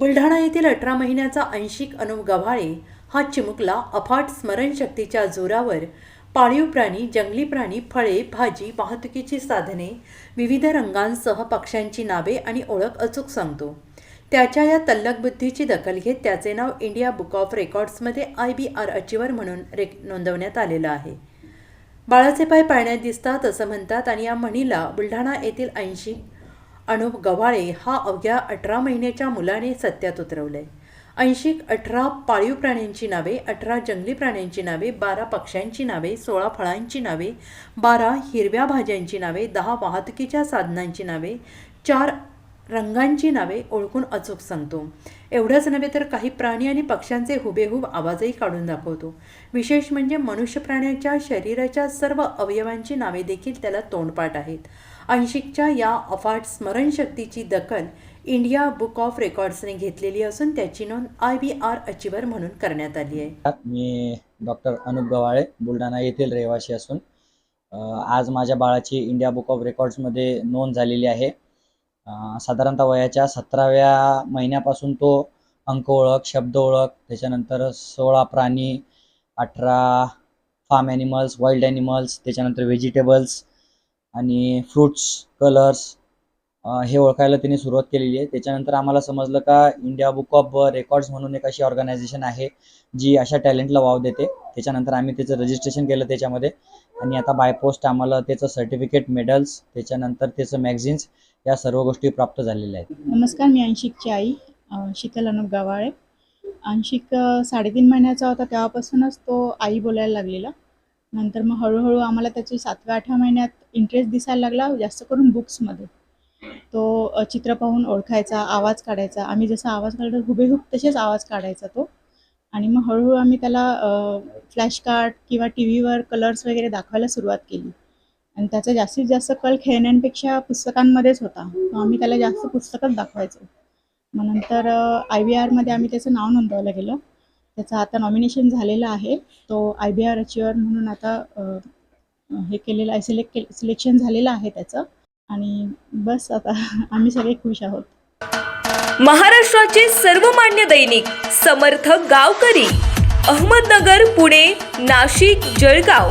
बुलढाणा येथील अठरा महिन्याचा ऐंशिक अनुप गव्हाळे हा चिमुकला अफाट स्मरणशक्तीच्या जोरावर पाळीव प्राणी जंगली प्राणी फळे भाजी वाहतुकीची साधने विविध रंगांसह पक्ष्यांची नावे आणि ओळख अचूक सांगतो. त्याच्या या तल्लक बुद्धीची दखल घेत त्याचे नाव इंडिया बुक ऑफ रेकॉर्ड्समध्ये आय बी आर अचिवर म्हणून रेक नोंदवण्यात आलेलं आहे. बाळाचे पाय पाळण्यात दिसतात असं म्हणतात आणि या म्हणीला बुलढाणा येथील ऐंशी अनुप गव्हाळे हा अवघ्या अठरा महिन्याच्या मुलाने सत्यात उतरवलंय. ऐंशी अठरा पाळीव प्राण्यांची नावे अठरा जंगली प्राण्यांची नावे बारा पक्ष्यांची नावे सोळा फळांची नावे बारा हिरव्या भाज्यांची नावे दहा वाहतुकीच्या साधनांची नावे चार रंगांची नावे ओळखून अचूक सांगतो. एवढंच नव्हे तर काही प्राणी आणि पक्ष्यांचे हुबेहूब आवाजही काढून दाखवतो. विशेष म्हणजे मनुष्य प्राण्याच्या शरीराच्या सर्व अवयवांची नावे देखील त्याला तोंडपाठ आहेत. अंशिकच्या या अफाट स्मरणशक्तीची दखल इंडिया बुक ऑफ रेकॉर्ड्सने घेतलेली असून त्याची नोंद आय बी आर अचिवर म्हणून करण्यात आली आहे. मी डॉक्टर अनुप गवाळे बुलढाणा येथील रहिवासी असून आज माझ्या बाळाची इंडिया बुक ऑफ रेकॉर्ड्समध्ये नोंद झालेली आहे. साधारणतः वयाच्या सतराव्या महिन्यापासून तो अंक ओळख शब्द ओळख त्याच्यानंतर सोळा प्राणी अठरा फार्म ॲनिमल्स वाईल्ड ॲनिमल्स त्याच्यानंतर व्हेजिटेबल्स आणि फ्रुट्स कलर्स हे ओळखायला त्यांनी सुरुवात केलेली आहे. त्याच्यानंतर आम्हाला समजलं का इंडिया बुक ऑफ रेकॉर्ड्स म्हणून एक अशी ऑर्गनायझेशन आहे जी अशा टॅलेंटला वाव देते. त्याच्यानंतर आम्ही त्याचं रजिस्ट्रेशन केलं त्याच्यामध्ये. आणि आता बाय पोस्ट आम्हाला त्याचं सर्टिफिकेट मेडल्स त्याच्यानंतर त्याचं मॅगझिन्स या सर्व गोष्टी प्राप्त झालेल्या आहेत. नमस्कार मी अंशिकची आई शीतल अनुप गवाळे. अंशिक साडेतीन महिन्याचा होता तेव्हापासूनच तो आई बोलायला लागलेला. नंतर मग हळूहळू आम्हाला त्याची सातव्या आठव्या महिन्यात इंटरेस्ट दिसायला लागला जास्त करून बुक्समध्ये तो चित्र पाहून ओळखायचा आवाज काढायचा. आम्ही जसा आवाज काढतो हुबेहूब तसेच आवाज काढायचा तो. आणि मग हळूहळू आम्ही त्याला फ्लॅश कार्ड किंवा टी व्हीवर कलर्स वगैरे दाखवायला सुरुवात केली. आणि त्याचा जास्तीत जास्त कल खेळण्यांपेक्षा पुस्तकांमध्येच होता. मग आम्ही त्याला जास्त पुस्तकच दाखवायचो. मग नंतर आय बी आरमध्ये आम्ही त्याचं नाव नोंदवायला गेलं. त्याचं आता नॉमिनेशन झालेलं आहे. तो आय बी आर अचिवर म्हणून आता हे केलेलं आहे सिलेक्ट के सिलेक्शन झालेलं आहे त्याचं. आणि बस आता आम्ही सगळे खुश आहोत. महाराष्ट्राचे सर्वमान्य दैनिक समर्थ गावकरी अहमदनगर पुणे नाशिक जळगाव.